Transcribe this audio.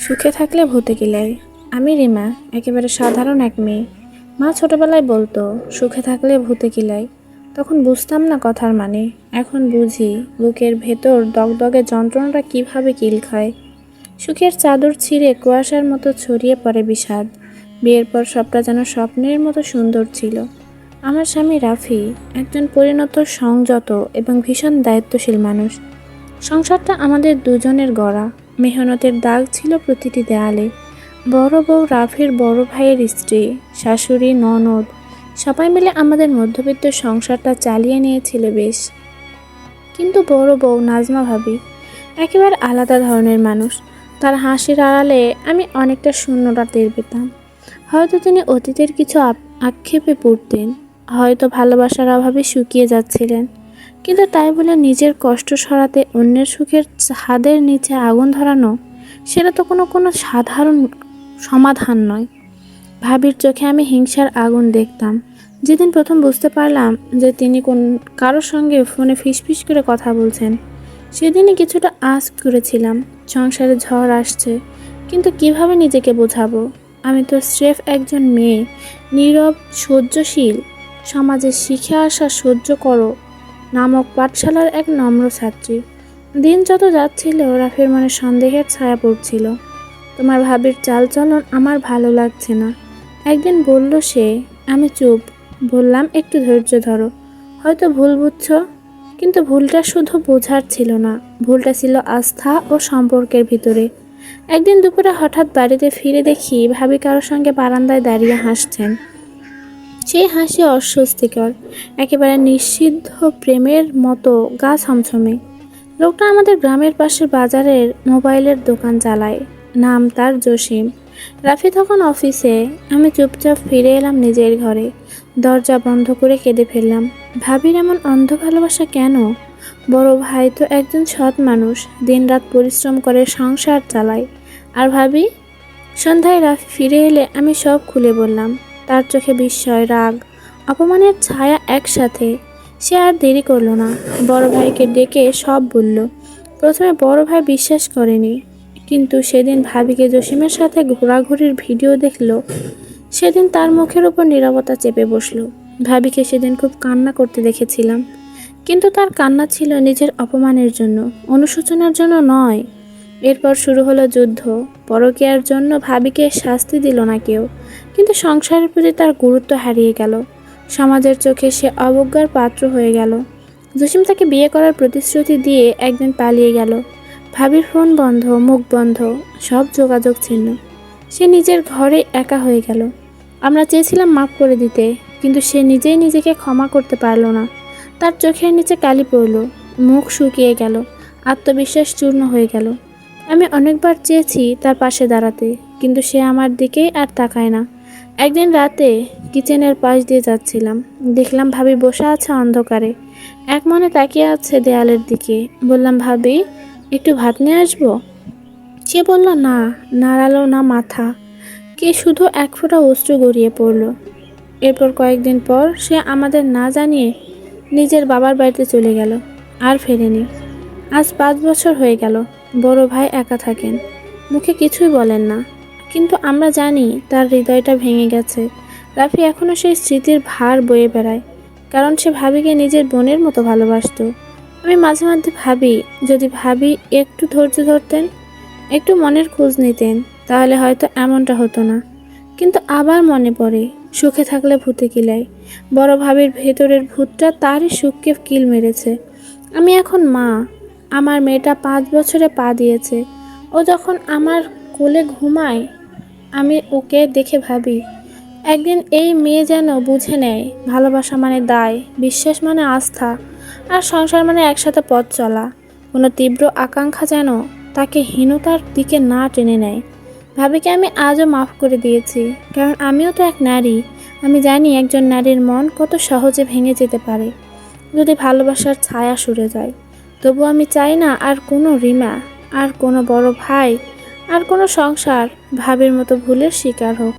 সুখে থাকলে ভূতে কিলাই আমি রিমা, একেবারে সাধারণ এক মেয়ে। মা ছোটবেলায় বলতো, সুখে থাকলে ভূতে কিলাই তখন বুঝতাম না কথার মানে। এখন বুঝি, বুকের ভেতর দগদগে যন্ত্রণাটা কীভাবে কিল খায়। সুখের চাদর ছিঁড়ে কুয়াশার মতো ছড়িয়ে পড়ে বিষাদ। বিয়ের পর সবটা যেন স্বপ্নের মতো সুন্দর ছিল। আমার স্বামী রাফি, একজন পরিণত সংযত এবং ভীষণ দায়িত্বশীল মানুষ। সংসারটা আমাদের দুজনের গড়া। মেহনতের দাগ ছিল প্রতিটি দেয়ালে। বড় বউ রাফির বড় ভাইয়ের স্ত্রী, শাশুড়ি, ননদ, সবাই মিলে আমাদের মধ্যবিত্ত সংসারটা চালিয়ে নিয়েছিল বেশ। কিন্তু বড় বউ নাজমা ভাবি, একেবারে আলাদা ধরনের মানুষ। তার হাসির আড়ালে আমি অনেকটা শূন্যটা টের পেতাম। হয়তো তিনি অতীতের কিছু আক্ষেপে পড়তেন, হয়তো ভালোবাসার অভাবে শুকিয়ে যাচ্ছিলেন। কিন্তু তাই বলে নিজের কষ্ট সরাতে অন্যের সুখের হাদের নিচে আগুন ধরানো, সেটা তো কোনো কোনো সাধারণ সমাধান নয়। ভাবির চোখে আমি হিংসার আগুন দেখতাম। যেদিন প্রথম বুঝতে পারলাম যে তিনি কোন, কারোর সঙ্গে ফোনে ফিসফিস করে কথা বলছেন, সেদিনই কিছুটা আস করেছিলাম, সংসারে ঝড় আসছে, কিন্তু কীভাবে নিজেকে বোঝাবো? আমি তো স্রেফ একজন মেয়ে, নীরব, সহ্যশীল, সমাজে শিখে আসা সহ্য করো। নামক পাঠশালার এক নম্র ছাত্রী। দিন যত যাচ্ছিল, রাফির মনে সন্দেহের ছায়া পড়ছিল। তোমার ভাবির চালচলন আমার ভালো লাগছে না। একদিন বলল সে, আমি চুপ। বললাম, একটু ধৈর্য ধরো। হয়তো ভুল বুঝছ, কিন্তু ভুলটা শুধু বোঝার ছিল না। ভুলটা ছিল আস্থা ও সম্পর্কের ভিতরে। একদিন দুপুরে হঠাৎ বাড়িতে ফিরে দেখি ভাবি কারোর সঙ্গে বারান্দায় দাঁড়িয়ে হাসছেন। সেই হাসি অস্বস্তিকর, একেবারে নিষিদ্ধ প্রেমের মতো গা ছমছমে। লোকটা আমাদের গ্রামের পাশের বাজারের মোবাইলের দোকান চালায়, নাম তার জসিম। রাফি তখন অফিসে, আমি চুপচাপ ফিরে এলাম নিজের ঘরে। দরজা বন্ধ করে কেঁদে ফেললাম, ভাবির এমন অন্ধ ভালোবাসা কেন? বড় ভাই তো একজন সৎ মানুষ, দিনরাত পরিশ্রম করে সংসার চালায়। আর ভাবি? সন্ধ্যায় রাফি ফিরে এলে আমি সব খুলে বললাম তার চোখে বিস্ময়, রাগ, অপমানের ছায়া একসাথে। সে আর দেরি করল না। বড় ভাইকে ডেকে সব বলল। প্রথমে বড় ভাই বিশ্বাস করেনি, কিন্তু সেদিন ভাবিকে জসিমের সাথে ঘোরাঘুরির ভিডিও দেখল। সেদিন তার মুখের উপর নীরবতা চেপে বসল। ভাবিকে সেদিন খুব কান্না করতে দেখেছিলাম। কিন্তু তার কান্না ছিল নিজের অপমানের জন্য, অনুশোচনার জন্য নয়। এরপর শুরু হলো যুদ্ধ। পরকীয়ার জন্য ভাবিকে শাস্তি দিল না কেউ, কিন্তু সংসারের প্রতি তার গুরুত্ব হারিয়ে গেল। সমাজের চোখে সে অবজ্ঞার পাত্র হয়ে গেল। জসিম তাকে বিয়ে করার প্রতিশ্রুতি দিয়ে একদিন পালিয়ে গেল। ভাবির ফোন বন্ধ, মুখ বন্ধ, সব যোগাযোগ ছিন্ন। সে নিজের ঘরে একা হয়ে গেল। আমরা চেয়েছিলাম মাফ করে দিতে, কিন্তু সে নিজেই নিজেকে ক্ষমা করতে পারল না। তার চোখের নিচে কালি পড়ল, মুখ শুকিয়ে গেল, আত্মবিশ্বাস চূর্ণ হয়ে গেল। আমি অনেকবার চেয়েছি তার পাশে দাঁড়াতে, কিন্তু সে আমার দিকেই আর তাকায় না। একদিন রাতে কিচেনের পাশ দিয়ে যাচ্ছিলাম। দেখলাম ভাবি বসে আছে অন্ধকারে। এক মনে তাকিয়ে আছে দেয়ালের দিকে। বললাম, ভাবি, একটু ভাত নিয়ে আসব? সে বলল, না, নাড়ালো না মাথা। কে শুধু এক ফোঁটা অশ্রু গড়িয়ে পড়ল। এরপর কয়েকদিন পর সে আমাদের না জানিয়ে নিজের বাবার বাড়িতে চলে গেল, আর ফেরেনি। আজ পাঁচ বছর হয়ে গেল। বড় ভাই একা থাকেন। মুখে কিছুই বলেন না। কিন্তু আমরা জানি তার হৃদয়টা ভেঙে গেছে। রাফি এখনও সেই স্মৃতির ভার বয়ে বেড়ায়। কারণ সে ভাবিকে নিজের বোনের মতো ভালোবাসতো। আমি মাঝে মাঝে ভাবি, যদি ভাবি একটু ধৈর্য ধরতেন, একটু মনের খোঁজ নিতেন, তাহলে হয়তো এমনটা হতো না। কিন্তু আবার মনে পড়ে, সুখে থাকলে ভূতে কিলাই বড় ভাবির ভেতরের ভূতটা তারই সুখকে কিল মেরেছে। আমি এখন মা আমার মেয়েটা পাঁচ বছরে পা দিয়েছে। ও যখন আমার কোলে ঘুমায়, আমি ওকে দেখে ভাবি, একদিন এই মেয়ে যেন বুঝে নেয়, ভালোবাসা মানে দায়, বিশ্বাস মানে আস্থা, আর সংসার মানে একসাথে পথ চলা। কোনো তীব্র আকাঙ্ক্ষা যেন তাকে হীনতার দিকে না টেনে নেয়। ভাবিকে আমি আজও মাফ করে দিয়েছি, কারণ আমিও তো এক নারী। আমি জানি একজন নারীর মন কত সহজে ভেঙে যেতে পারে, যদি ভালোবাসার ছায়া সরে যায়। তবু আমি চাই না আর কোনো রিমা, আর কোনো বড় ভাই, আর কোনো সংসার, ভাবের মতো ভুলের শিকার হোক।